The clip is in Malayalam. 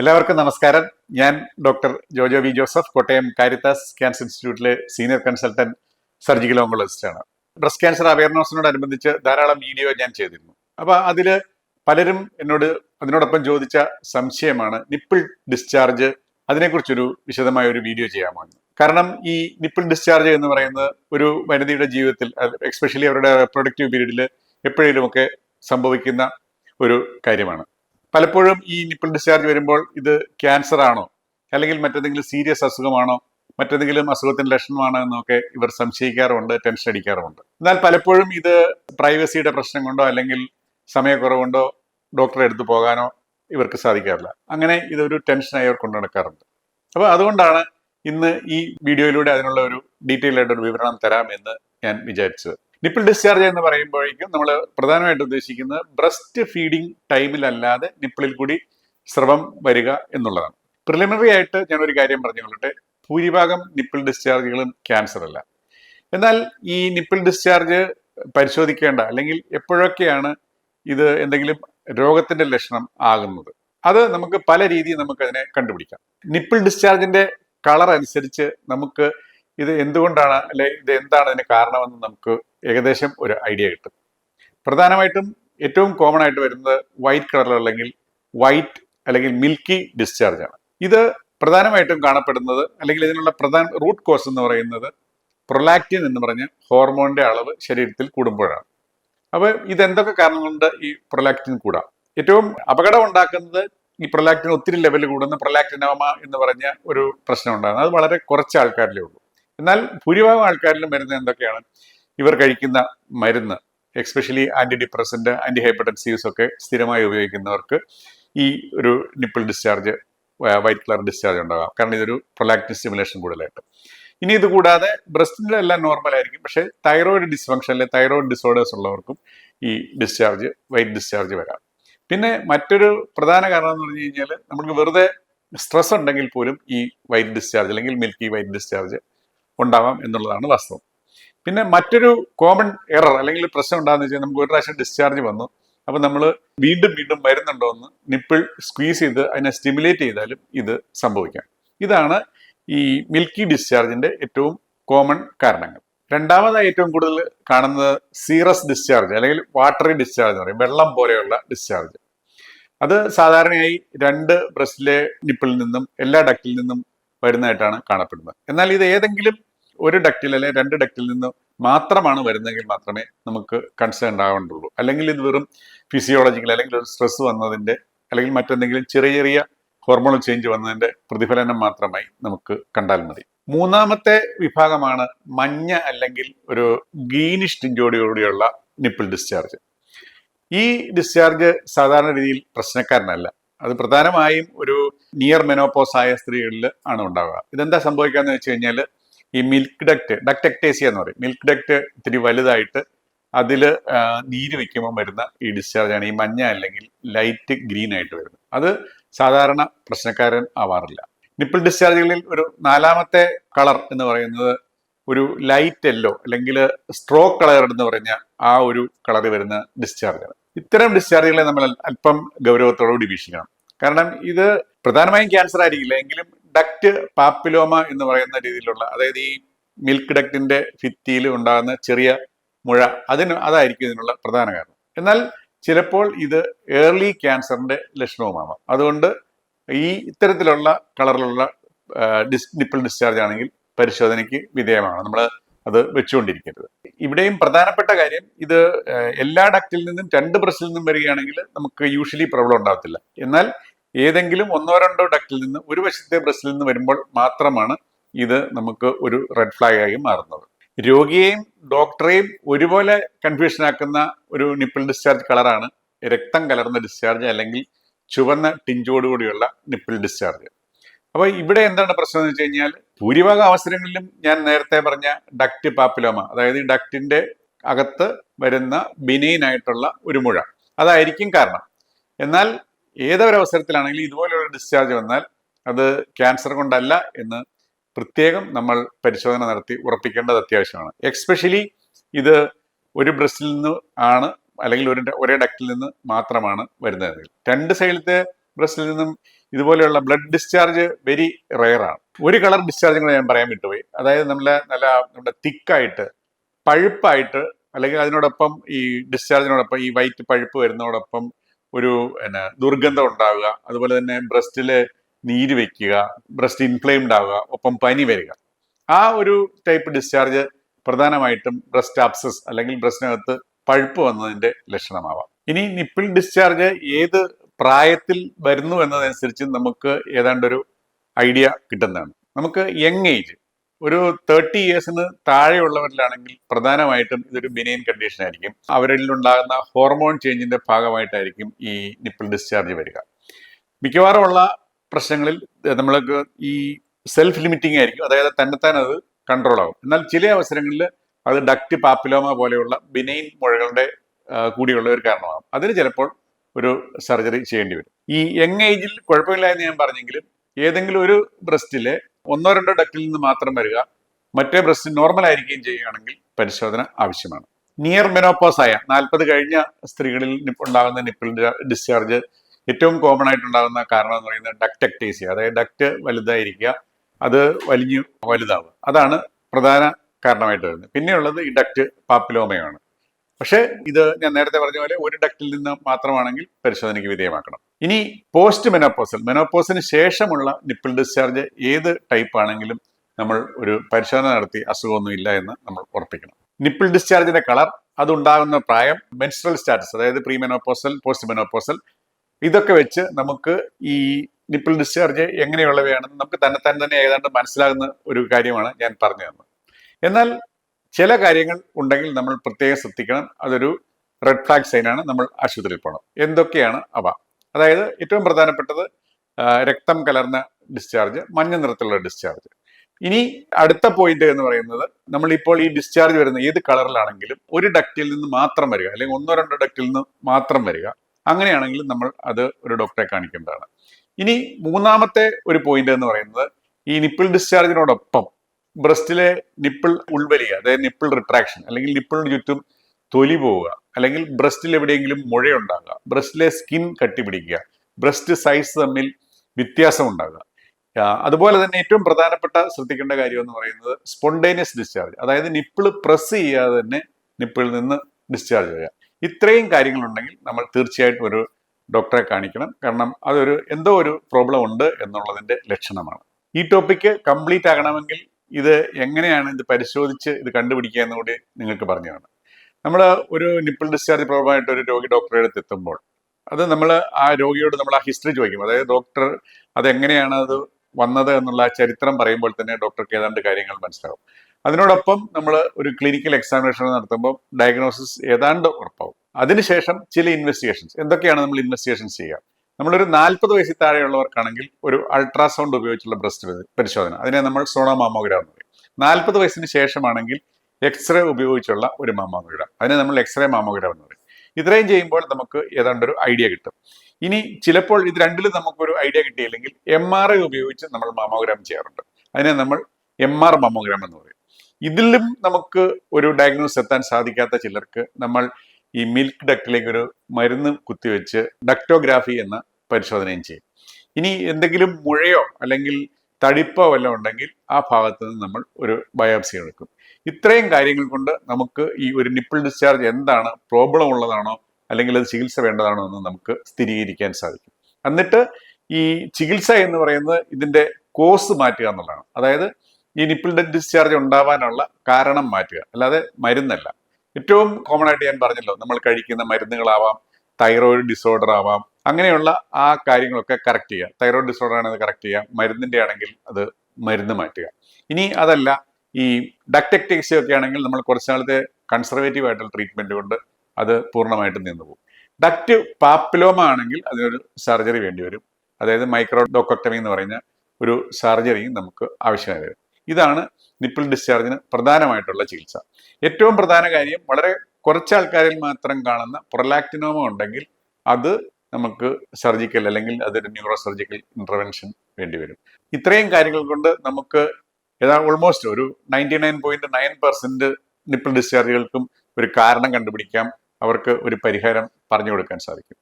എല്ലാവർക്കും നമസ്കാരം. ഞാൻ doctor Jojo V Joseph Kottayam Caritas cancer ഇൻസ്റ്റിറ്റ്യൂട്ടിലെ സീനിയർ കൺസൾട്ടന്റ് സർജിക്കൽ ഓങ്കോളജിസ്റ്റ് ആണ്. ബ്രസ്റ്റ് ക്യാൻസർ അവയർനെസ്സിനോടനുബന്ധിച്ച് ധാരാളം വീഡിയോ ഞാൻ ചെയ്തിരുന്നു. അപ്പൊ അതിൽ പലരും എന്നോട് അതിനോടൊപ്പം ചോദിച്ച സംശയമാണ് നിപ്പിൾ ഡിസ്ചാർജ് അതിനെക്കുറിച്ചൊരു വിശദമായ ഒരു വീഡിയോ ചെയ്യാമോ എന്ന്. കാരണം ഈ നിപ്പിൾ ഡിസ്ചാർജ് എന്ന് പറയുന്നത് ഒരു വനിതയുടെ ജീവിതത്തിൽ എക്സ്പെഷ്യലി അവരുടെ പ്രൊഡക്റ്റീവ് പീരീഡിൽ എപ്പോഴേലുമൊക്കെ സംഭവിക്കുന്ന ഒരു കാര്യമാണ്. പലപ്പോഴും ഈ നിപ്പിൾ ഡിസ്ചാർജ് വരുമ്പോൾ ഇത് ക്യാൻസർ ആണോ? അല്ലെങ്കിൽ മറ്റെന്തെങ്കിലും സീരിയസ് അസുഖമാണോ? മറ്റെന്തെങ്കിലും അസുഖത്തിന്റെ ലക്ഷണമാണോ എന്നൊക്കെ ഇവർ സംശയിക്കാറുണ്ട് ടെൻഷൻ അടിക്കാറുമുണ്ട്. എന്നാൽ പലപ്പോഴും ഇത് പ്രൈവസിയുടെ പ്രശ്നം കൊണ്ടോ അല്ലെങ്കിൽ സമയക്കുറവുണ്ടോ ഡോക്ടറെ അടുത്ത് പോകാനോ ഇവർക്ക് സാധിക്കാറില്ല. അങ്ങനെ ഇതൊരു ടെൻഷനായി അവർ കൊണ്ടു നടക്കാറുണ്ട് അപ്പോൾ അതുകൊണ്ടാണ് ഇന്ന് ഈ വീഡിയോയിലൂടെ അതിനുള്ള ഒരു ഡീറ്റെയിൽ ആയിട്ട് ഒരു വിവരണം തരാമെന്ന് ഞാൻ വിചാരിച്ചത്. നിപ്പിൾ ഡിസ്ചാർജ് എന്ന് പറയുമ്പോഴേക്കും നമ്മൾ പ്രധാനമായിട്ട് ഉദ്ദേശിക്കുന്നത് ബ്രസ്റ്റ് ഫീഡിംഗ് ടൈമിലല്ലാതെ നിപ്പിളിൽ കൂടി സ്രവം വരിക എന്നുള്ളതാണ്. പ്രിലിമിനറി ആയിട്ട് ഞാൻ ഒരു കാര്യം പറഞ്ഞുകൊള്ളട്ടെ. ഭൂരിഭാഗം നിപ്പിൾ ഡിസ്ചാർജുകളും ക്യാൻസർ അല്ല. എന്നാൽ ഈ നിപ്പിൾ ഡിസ്ചാർജ് പരിശോധിക്കേണ്ട അല്ലെങ്കിൽ എപ്പോഴൊക്കെയാണ് ഇത് എന്തെങ്കിലും രോഗത്തിന്റെ ലക്ഷണം ആകുന്നത്? അത് നമുക്ക് പല രീതിയിൽ നമുക്ക് അതിനെ കണ്ടുപിടിക്കാം നിപ്പിൾ ഡിസ്ചാർജിന്റെ കളർ അനുസരിച്ച് നമുക്ക് ഇത് എന്തുകൊണ്ടാണ് അല്ലെ ഇത് എന്താണ് അതിന് കാരണമെന്ന് നമുക്ക് ഏകദേശം ഒരു ഐഡിയ കിട്ടും. പ്രധാനമായിട്ടും ഏറ്റവും കോമൺ ആയിട്ട് വരുന്നത് വൈറ്റ് കളർ അല്ലെങ്കിൽ വൈറ്റ് അല്ലെങ്കിൽ മിൽക്കി ഡിസ്ചാർജ് ആണ്. ഇത് പ്രധാനമായിട്ടും കാണപ്പെടുന്നത് അല്ലെങ്കിൽ ഇതിനുള്ള പ്രധാന റൂട്ട് കോസ് എന്ന് പറയുന്നത് പ്രൊലാക്റ്റിൻ എന്ന് പറഞ്ഞ ഹോർമോണിന്റെ അളവ് ശരീരത്തിൽ കൂടുമ്പോഴാണ്. അപ്പോൾ ഇതെന്തൊക്കെ കാരണം കൊണ്ട് ഈ പ്രൊലാക്റ്റിൻ കൂടാം? ഏറ്റവും അപകടം ഉണ്ടാക്കുന്നത് ഈ പ്രൊലാക്റ്റിൻ ഒത്തിരി ലെവലിൽ കൂടുന്ന പ്രൊലാക്റ്റിനോമ എന്ന് പറഞ്ഞ ഒരു പ്രശ്നം ഉണ്ടാകുന്നത് അത് വളരെ കുറച്ച് ആൾക്കാരിലേ ഉള്ളൂ. എന്നാൽ ഭൂരിഭാഗം ആൾക്കാരിലും വരുന്നത് എന്തൊക്കെയാണ്? ഇവർ കഴിക്കുന്ന മരുന്ന് especially anti depressant anti hypertensives ഒക്കെ സ്ഥിരമായി ഉപയോഗിക്കുന്നവർക്ക് ഈ ഒരു nipple discharge white colour discharge ഉണ്ടാകാം. കാരണം ഇതൊരു പ്രൊലാക്റ്റിൻ സ്റ്റിമുലേഷൻ കൂടുതലായിട്ട്. ഇനി ഇത് കൂടാതെ ബ്രസ്റ്റിന്റെ എല്ലാം നോർമൽ ആയിരിക്കും. പക്ഷേ തൈറോയിഡ് ഡിസ്ഫങ്ഷൻ അല്ലെ തൈറോയിഡ് ഡിസോർഡേഴ്സ് ഉള്ളവർക്കും ഈ ഡിസ്ചാർജ് വൈറ്റ് ഡിസ്ചാർജ് വരാം. പിന്നെ മറ്റൊരു പ്രധാന കാരണം എന്ന് പറഞ്ഞു കഴിഞ്ഞാൽ നമുക്ക് വെറുതെ സ്ട്രെസ് ഉണ്ടെങ്കിൽ പോലും ഈ വൈറ്റ് ഡിസ്ചാർജ് അല്ലെങ്കിൽ മിൽക്കി വൈറ്റ് ഡിസ്ചാർജ് ഉണ്ടാവാം എന്നുള്ളതാണ് വാസ്തവം. പിന്നെ മറ്റൊരു കോമൺ എറർ അല്ലെങ്കിൽ പ്രശ്നം ഉണ്ടാകുന്ന വെച്ചാൽ നമുക്ക് ഒരു പ്രാവശ്യം ഡിസ്ചാർജ് വന്നു. അപ്പം നമ്മൾ വീണ്ടും വീണ്ടും വരുന്നുണ്ടോ എന്ന് നിപ്പിൾ സ്ക്വീസ് ചെയ്ത് അതിനെ സ്റ്റിമുലേറ്റ് ചെയ്താലും ഇത് സംഭവിക്കാം. ഇതാണ് ഈ മിൽക്കി ഡിസ്ചാർജിന്റെ ഏറ്റവും കോമൺ കാരണങ്ങൾ. രണ്ടാമതായി ഏറ്റവും കൂടുതൽ കാണുന്നത് സീറസ് ഡിസ്ചാർജ് അല്ലെങ്കിൽ വാട്ടറി ഡിസ്ചാർജ് എന്ന് പറയും. വെള്ളം പോലെയുള്ള ഡിസ്ചാർജ് അത് സാധാരണയായി രണ്ട് ബ്രസ്റ്റിലെ നിപ്പിളിൽ നിന്നും എല്ലാ ഡക്റ്റിൽ നിന്നും വരുന്നതായിട്ടാണ് കാണപ്പെടുന്നത്. എന്നാൽ ഇത് ഏതെങ്കിലും ഒരു ഡക്റ്റിൽ അല്ലെങ്കിൽ രണ്ട് ഡക്റ്റിൽ നിന്ന് മാത്രമാണ് വരുന്നതെങ്കിൽ മാത്രമേ നമുക്ക് കൺസേൺ ഉണ്ടാവേണ്ടുള്ളൂ അല്ലെങ്കിൽ ഇത് വെറും ഫിസിയോളജിക്കൽ അല്ലെങ്കിൽ ഒരു സ്ട്രെസ് വന്നതിന്റെ അല്ലെങ്കിൽ മറ്റെന്തെങ്കിലും ചെറിയ ചെറിയ ഹോർമോൺ ചേഞ്ച് വന്നതിന്റെ പ്രതിഫലനം മാത്രമായി നമുക്ക് കണ്ടാൽ മതി. മൂന്നാമത്തെ വിഭാഗമാണ് മഞ്ഞ അല്ലെങ്കിൽ ഒരു ഗ്രീനിഷ് ടിഞ്ചോടിയോടെയുള്ള നിപ്പിൾ ഡിസ്ചാർജ് ഈ ഡിസ്ചാർജ് സാധാരണ രീതിയിൽ പ്രശ്നക്കാരനല്ല. അത് പ്രധാനമായും ഒരു നിയർ മെനോപോസ് ആയ സ്ത്രീകളിൽ ആണ് ഉണ്ടാവുക. ഇതെന്താ സംഭവിക്കാന്ന് വെച്ച് കഴിഞ്ഞാൽ ഈ മിൽക്ക് ഡക്ട് എക്ടേസിയ എന്ന് പറയും. മിൽക്ക് ഡക്ട് ഇത്തിരി വലുതായിട്ട് അതിൽ നീര് വയ്ക്കുമ്പോൾ വരുന്ന ഈ ഡിസ്ചാർജ് ആണ്. ഈ മഞ്ഞ അല്ലെങ്കിൽ ലൈറ്റ് ഗ്രീൻ ആയിട്ട് വരുന്നത്. അത് സാധാരണ പ്രശ്നക്കാരൻ ആവാറില്ല. നിപ്പിൾ ഡിസ്ചാർജുകളിൽ ഒരു നാലാമത്തെ കളർ എന്ന് പറയുന്നത് ഒരു ലൈറ്റ് എല്ലോ അല്ലെങ്കിൽ സ്ട്രോക്ക് കളർ എന്ന് പറഞ്ഞ ആ ഒരു കളറിൽ വരുന്ന ഡിസ്ചാർജാണ് ഇത്തരം ഡിസ്ചാർജുകളെ നമ്മൾ അല്പം ഗൗരവത്തോടുകൂടി വീക്ഷിക്കണം. കാരണം ഇത് പ്രധാനമായും ക്യാൻസർ ആയിരിക്കില്ല. എങ്കിലും ഡക്റ്റ് പാപ്പിലോമ എന്ന് പറയുന്ന രീതിയിലുള്ള അതായത് ഈ മിൽക്ക് ഡക്റ്റിന്റെ ഭിത്തിയിൽ ഉണ്ടാകുന്ന ചെറിയ മുഴ അതിന് അതായിരിക്കും ഇതിനുള്ള പ്രധാന കാരണം. എന്നാൽ ചിലപ്പോൾ ഇത് ഏർലി ക്യാൻസറിന്റെ ലക്ഷണവുമാവാം. അതുകൊണ്ട് ഈ ഇത്തരത്തിലുള്ള കളറിലുള്ള ഡിസ് നിപ്പിൾ ഡിസ്ചാർജ് ആണെങ്കിൽ പരിശോധനയ്ക്ക് വിധേയമാണ്. നമ്മൾ അത് വെച്ചുകൊണ്ടിരിക്കരുത്. ഇവിടെയും പ്രധാനപ്പെട്ട കാര്യം ഇത് എല്ലാ ഡക്റ്റിൽ നിന്നും രണ്ട് ബ്രസ്റ്റിൽ നിന്നും വരികയാണെങ്കിൽ നമുക്ക് യൂഷ്വലി പ്രോബ്ലം ഉണ്ടാകത്തില്ല എന്നാൽ ഏതെങ്കിലും ഒന്നോ രണ്ടോ ഡക്റ്റിൽ നിന്ന് ഒരു വശത്തെ ബ്രസ്റ്റിൽ നിന്ന് വരുമ്പോൾ മാത്രമാണ് ഇത് നമുക്ക് ഒരു റെഡ് ഫ്ലാഗ് ആയി മാറുന്നത്. രോഗിയെയും ഡോക്ടറെയും ഒരുപോലെ കൺഫ്യൂഷൻ ആക്കുന്ന ഒരു നിപ്പിൾ ഡിസ്ചാർജ് കളറാണ് രക്തം കലർന്ന ഡിസ്ചാർജ് അല്ലെങ്കിൽ ചുവന്ന ടിഞ്ചോടുകൂടിയുള്ള നിപ്പിൾ ഡിസ്ചാർജ് അപ്പോൾ ഇവിടെ എന്താണ് പ്രശ്നം എന്ന് വെച്ച് കഴിഞ്ഞാൽ ഭൂരിഭാഗം അവസരങ്ങളിലും ഞാൻ നേരത്തെ പറഞ്ഞ ഡക്റ്റ് പാപ്പിലോമ അതായത് ഡക്റ്റിന്റെ അകത്ത് വരുന്ന ബിനൈൻ ആയിട്ടുള്ള ഒരു മുഴ. അതായിരിക്കും കാരണം. എന്നാൽ ഏതൊരവസരത്തിലാണെങ്കിലും ഇതുപോലെയുള്ള ഡിസ്ചാർജ് വന്നാൽ അത് ക്യാൻസർ കൊണ്ടല്ല എന്ന് പ്രത്യേകം നമ്മൾ പരിശോധന നടത്തി ഉറപ്പിക്കേണ്ടത് അത്യാവശ്യമാണ്. എക്സ്പെഷ്യലി ഇത് ഒരു ബ്രസ്റ്റിൽ നിന്ന് ആണ് അല്ലെങ്കിൽ ഒരു ഒരേ ഡക്റ്റിൽ നിന്ന് മാത്രമാണ് വരുന്നത്. രണ്ട് സൈഡിലത്തെ ബ്രസ്റ്റിൽ നിന്നും ഇതുപോലെയുള്ള ബ്ലഡ് ഡിസ്ചാർജ് വെരി റെയർ ആണ്. ഒരു കളർ ഡിസ്ചാർജ് കൂടെ ഞാൻ പറയാൻ വിട്ടുപോയി. അതായത് നമ്മളെ നല്ല നമ്മുടെ തിക്കായിട്ട് പഴുപ്പായിട്ട് അല്ലെങ്കിൽ അതിനോടൊപ്പം ഈ ഡിസ്ചാർജിനോടൊപ്പം ഈ വൈറ്റ് പഴുപ്പ് വരുന്നതോടൊപ്പം ഒരു എന്നാ ദുർഗന്ധം ഉണ്ടാവുക. അതുപോലെ തന്നെ ബ്രസ്റ്റിൽ നീര് വെക്കുക ബ്രസ്റ്റ് ഇൻഫ്ലെയിംഡ് ആവുക ഒപ്പം പനി വരിക. ആ ഒരു ടൈപ്പ് ഡിസ്ചാർജ് പ്രധാനമായിട്ടും ബ്രസ്റ്റ് ആപ്സസ് അല്ലെങ്കിൽ ബ്രസ്റ്റിനകത്ത് പഴുപ്പ് വന്നതിന്റെ ലക്ഷണമാവാം. ഇനി നിപ്പിൾ ഡിസ്ചാർജ് ഏത് പ്രായത്തിൽ വരുന്നു എന്നതനുസരിച്ച് നമുക്ക് ഏതാണ്ട് ഒരു ഐഡിയ കിട്ടുന്നതാണ്. നമുക്ക് യങ് ഏജ് ഒരു തേർട്ടി ഇയേഴ്സിന് താഴെയുള്ളവരിലാണെങ്കിൽ പ്രധാനമായിട്ടും ഇതൊരു ബിനൈൻ കണ്ടീഷൻ ആയിരിക്കും. അവരിൽ ഉണ്ടാകുന്ന ഹോർമോൺ ചേഞ്ചിന്റെ ഭാഗമായിട്ടായിരിക്കും ഈ നിപ്പിൾ ഡിസ്ചാർജ് വരിക. മിക്കവാറും ഉള്ള പ്രശ്നങ്ങളിൽ നമ്മൾക്ക് ഈ സെൽഫ് ലിമിറ്റിംഗ് ആയിരിക്കും. അതായത് തന്നെത്താൻ അത് കൺട്രോൾ ആകും എന്നാൽ ചില അവസരങ്ങളിൽ അത് ഡക്ട് പാപ്പിലോമ പോലെയുള്ള ബിനൈൻ മുഴകളുടെ കൂടിയുള്ള ഒരു കാരണമാകും അതിന് ചിലപ്പോൾ ഒരു സർജറി ചെയ്യേണ്ടി വരും. ഈ യങ് ഏജിൽ കുഴപ്പമില്ല എന്ന് ഞാൻ പറഞ്ഞെങ്കിലും ഏതെങ്കിലും ഒരു ബ്രസ്റ്റിലെ ഒന്നോ രണ്ടോ ഡക്റ്റിൽ നിന്ന് മാത്രം വരിക. മറ്റേ ബ്രസ്റ്റ് നോർമൽ ആയിരിക്കുകയും ചെയ്യുകയാണെങ്കിൽ പരിശോധന ആവശ്യമാണ്. നിയർ മെനോപ്പോസ് ആയ നാൽപ്പത് കഴിഞ്ഞ സ്ത്രീകളിൽ ഉണ്ടാകുന്ന നിപ്പിൾ ഡിസ്ചാർജ് ഏറ്റവും കോമൺ ആയിട്ടുണ്ടാകുന്ന കാരണം എന്ന് പറയുന്നത് ഡക്ടക്ടേസിയ അതായത് ഡക്റ്റ് വലുതായിരിക്കുക. അത് വലിഞ്ഞു വലുതാവുക. അതാണ് പ്രധാന കാരണമായിട്ട് വരുന്നത്. പിന്നെയുള്ളത് ഈ ഡക്റ്റ് പാപ്പിലോമയാണ് പക്ഷേ ഇത് ഞാൻ നേരത്തെ പറഞ്ഞ പോലെ ഒരു ഡക്റ്റിൽ നിന്ന് മാത്രമാണെങ്കിൽ പരിശോധനയ്ക്ക് വിധേയമാക്കണം. ഇനി പോസ്റ്റ് മെനോപ്പോസൽ മെനോപ്പോസിന് ശേഷമുള്ള നിപ്പിൾ ഡിസ്ചാർജ് ഏത് ടൈപ്പ് ആണെങ്കിലും നമ്മൾ ഒരു പരിശോധന നടത്തി അസുഖമൊന്നും ഇല്ല എന്ന് നമ്മൾ ഉറപ്പിക്കണം. നിപ്പിൾ ഡിസ്ചാർജിന്റെ കളർ അതുണ്ടാകുന്ന പ്രായം മെൻസ്ട്രൽ സ്റ്റാറ്റസ് അതായത് പ്രീ മെനോപ്പോസൽ പോസ്റ്റ് മെനോപ്പോസൽ ഇതൊക്കെ വെച്ച് നമുക്ക് ഈ നിപ്പിൾ ഡിസ്ചാർജ് എങ്ങനെയുള്ളവയാണെന്ന് നമുക്ക് തന്നെ തന്നെ ഏതാണ്ട് മനസ്സിലാകുന്ന ഒരു കാര്യമാണ് ഞാൻ പറഞ്ഞു തന്നത്. എന്നാൽ ചില കാര്യങ്ങൾ ഉണ്ടെങ്കിൽ നമ്മൾ പ്രത്യേകം ശ്രദ്ധിക്കണം. അതൊരു റെഡ് ഫ്ലാഗ് സൈനാണ് നമ്മൾ ആശുപത്രിയിൽ പോകണം എന്തൊക്കെയാണ് അവ? അതായത് ഏറ്റവും പ്രധാനപ്പെട്ടത് രക്തം കലർന്ന ഡിസ്ചാർജ് മഞ്ഞ നിറത്തിലുള്ള ഡിസ്ചാർജ് ഇനി അടുത്ത പോയിന്റ് എന്ന് പറയുന്നത് നമ്മൾ ഇപ്പോൾ ഈ ഡിസ്ചാർജ് വരുന്ന ഏത് കളറിലാണെങ്കിലും ഒരു ഡക്റ്റിൽ നിന്ന് മാത്രം വരിക അല്ലെങ്കിൽ ഒന്നോ രണ്ടോ ഡക്റ്റിൽ നിന്ന് മാത്രം വരിക. അങ്ങനെയാണെങ്കിൽ നമ്മൾ അത് ഒരു ഡോക്ടറെ കാണിക്കേണ്ടതാണ്. ഇനി മൂന്നാമത്തെ ഒരു പോയിന്റ് എന്ന് പറയുന്നത് ഈ നിപ്പിൾ ഡിസ്ചാർജിനോടൊപ്പം ബ്രസ്റ്റിലെ നിപ്പിൾ ഉൾവലിയ അതായത് നിപ്പിൾ റിട്രാക്ഷൻ അല്ലെങ്കിൽ നിപ്പിളിന് ചുറ്റും തൊലി പോവുക അല്ലെങ്കിൽ ബ്രസ്റ്റിൽ എവിടെയെങ്കിലും മുഴയുണ്ടാകുക ബ്രസ്റ്റിലെ സ്കിൻ കട്ടിപിടിക്കുക ബ്രസ്റ്റ് സൈസ് തമ്മിൽ വ്യത്യാസം ഉണ്ടാകുക അതുപോലെ തന്നെ ഏറ്റവും പ്രധാനപ്പെട്ട ശ്രദ്ധിക്കേണ്ട കാര്യം എന്ന് പറയുന്നത് സ്പോണ്ടേനിയസ് ഡിസ്ചാർജ് അതായത് നിപ്പിൾ പ്രസ് ചെയ്യാതെ തന്നെ നിപ്പിളിൽ നിന്ന് ഡിസ്ചാർജ് ചെയ്യുക ഇത്രയും കാര്യങ്ങളുണ്ടെങ്കിൽ നമ്മൾ തീർച്ചയായിട്ടും ഒരു ഡോക്ടറെ കാണിക്കണം. കാരണം അതൊരു എന്തോ ഒരു പ്രോബ്ലം ഉണ്ട് എന്നുള്ളതിന്റെ ലക്ഷണമാണ്. ഈ ടോപ്പിക്ക് കംപ്ലീറ്റ് ആകണമെങ്കിൽ ഇത് എങ്ങനെയാണ് ഇത് പരിശോധിച്ച് ഇത് കണ്ടുപിടിക്കുക എന്നുകൂടി നിങ്ങൾക്ക് പറഞ്ഞതാണ് നമ്മൾ ഒരു നിപ്പിൾ ഡിസ്ചാർജ് പ്രോബ്ലമായിട്ട് ഒരു രോഗി ഡോക്ടറെ അടുത്ത് എത്തുമ്പോൾ അത് നമ്മൾ ആ രോഗിയോട് നമ്മൾ ആ ഹിസ്റ്ററി ചോദിക്കും. അതായത് ഡോക്ടർ അതെങ്ങനെയാണ് അത് വന്നത് എന്നുള്ള ചരിത്രം പറയുമ്പോൾ തന്നെ ഡോക്ടർക്ക് ഏതാണ്ട് കാര്യങ്ങൾ മനസ്സിലാവും. അതിനോടൊപ്പം നമ്മൾ ഒരു ക്ലിനിക്കൽ എക്സാമിനേഷൻ നടത്തുമ്പോൾ ഡയഗ്നോസിസ് ഏതാണ്ട് ഉറപ്പാവും. അതിനുശേഷം ചില ഇൻവെസ്റ്റിഗേഷൻസ് എന്തൊക്കെയാണ് നമ്മൾ ഇൻവെസ്റ്റിഗേഷൻസ് ചെയ്യുക? നമ്മളൊരു നാൽപ്പത് വയസ്സിൽ താഴെയുള്ളവർക്കാണെങ്കിൽ ഒരു അൾട്രാസൗണ്ട് ഉപയോഗിച്ചുള്ള ബ്രസ്റ്റ് പരിശോധന. അതിനെ നമ്മൾ സോണോ മാമോഗ്രാം എന്ന് പറയും. നാൽപ്പത് വയസ്സിന് ശേഷമാണെങ്കിൽ എക്സ്റേ ഉപയോഗിച്ചുള്ള ഒരു മാമോഗ്രാം. അതിനെ നമ്മൾ എക്സ്റേ മാമോഗ്രാം എന്ന് പറയും. ഇത്രയും ചെയ്യുമ്പോൾ നമുക്ക് ഏതാണ്ട് ഒരു ഐഡിയ കിട്ടും. ഇനി ചിലപ്പോൾ ഇത് രണ്ടിലും നമുക്കൊരു ഐഡിയ കിട്ടിയില്ലെങ്കിൽ എം ആർ ഐ ഉപയോഗിച്ച് നമ്മൾ മാമോഗ്രാം ചെയ്യാറുണ്ട്. അതിനെ നമ്മൾ എം ആർ മാമോഗ്രാം എന്ന് പറയും. ഇതിലും നമുക്ക് ഒരു ഡയഗ്നോസ് എത്താൻ സാധിക്കാത്ത ചിലർക്ക് നമ്മൾ ഈ മിൽക്ക് ഡക്റ്റിലേക്ക് ഒരു മരുന്ന് കുത്തിവെച്ച് ഡക്ടോഗ്രാഫി എന്ന പരിശോധനയും ചെയ്യും. ഇനി എന്തെങ്കിലും മുഴയോ അല്ലെങ്കിൽ തടിപ്പോ വല്ലതും ഉണ്ടെങ്കിൽ ആ ഭാഗത്ത് നിന്ന് നമ്മൾ ഒരു ബയോപ്സി എടുക്കും. ഇത്രയും കാര്യങ്ങൾ കൊണ്ട് നമുക്ക് ഈ ഒരു നിപ്പിൾ ഡിസ്ചാർജ് എന്താണ് പ്രോബ്ലം ഉള്ളതാണോ അല്ലെങ്കിൽ അത് ചികിത്സ വേണ്ടതാണോ എന്ന് നമുക്ക് സ്ഥിരീകരിക്കാൻ സാധിക്കും. എന്നിട്ട് ഈ ചികിത്സ എന്ന് പറയുന്നത് ഇതിന്റെ കോസ് മാറ്റുക എന്നുള്ളതാണ്. അതായത് ഈ നിപ്പിൾ ഡിസ്ചാർജ് ഉണ്ടാവാനുള്ള കാരണം മാറ്റുക. അല്ലാതെ മരുന്നല്ല. ഏറ്റവും കോമൺ ആയിട്ട് ഞാൻ പറഞ്ഞല്ലോ നമ്മൾ കഴിക്കുന്ന മരുന്നുകളാവാം തൈറോയിഡ് ഡിസോർഡർ ആവാം അങ്ങനെയുള്ള ആ കാര്യങ്ങളൊക്കെ കറക്റ്റ് ചെയ്യുക. തൈറോയ്ഡ് ഡിസോർഡർ ആണെങ്കിൽ കറക്റ്റ് ചെയ്യുക. മരുന്നിന്റെ ആണെങ്കിൽ അത് മരുന്ന് മാറ്റുക. ഇനി അതല്ല ഈ ഡക്ടെക്ടിക്സ് ഒക്കെ ആണെങ്കിൽ നമ്മൾ കുറച്ച് നാളത്തെ കൺസർവേറ്റീവ് ആയിട്ടുള്ള ട്രീറ്റ്മെന്റ് കൊണ്ട് അത് പൂർണമായിട്ടും നിന്നുപോകും ഡക്റ്റ് പാപ്പിലോമ ആണെങ്കിൽ അതിനൊരു സർജറി വേണ്ടി വരും. അതായത് മൈക്രോ ഡോക്കോക്ടമി എന്ന് പറയുന്ന ഒരു സർജറിയും നമുക്ക് ആവശ്യമായി വരും. ഇതാണ് നിപ്പിൾ ഡിസ്ചാർജിന് പ്രധാനമായിട്ടുള്ള ചികിത്സ. ഏറ്റവും പ്രധാന കാര്യം വളരെ കുറച്ച് ആൾക്കാരിൽ മാത്രം കാണുന്ന പ്രൊലാക്ടിനോമ ഉണ്ടെങ്കിൽ അത് നമുക്ക് സർജിക്കൽ അല്ലെങ്കിൽ അതൊരു ന്യൂറോ സർജിക്കൽ ഇന്റർവെൻഷൻ വേണ്ടി വരും ഇത്രയും കാര്യങ്ങൾ കൊണ്ട് നമുക്ക് ഏതാ ഓൾമോസ്റ്റ് ഒരു ninety nine point nine percent nipple ഡിസ്ചാർജുകൾക്കും ഒരു കാരണം കണ്ടുപിടിക്കാം. അവർക്ക് ഒരു പരിഹാരം പറഞ്ഞു കൊടുക്കാൻ സാധിക്കും.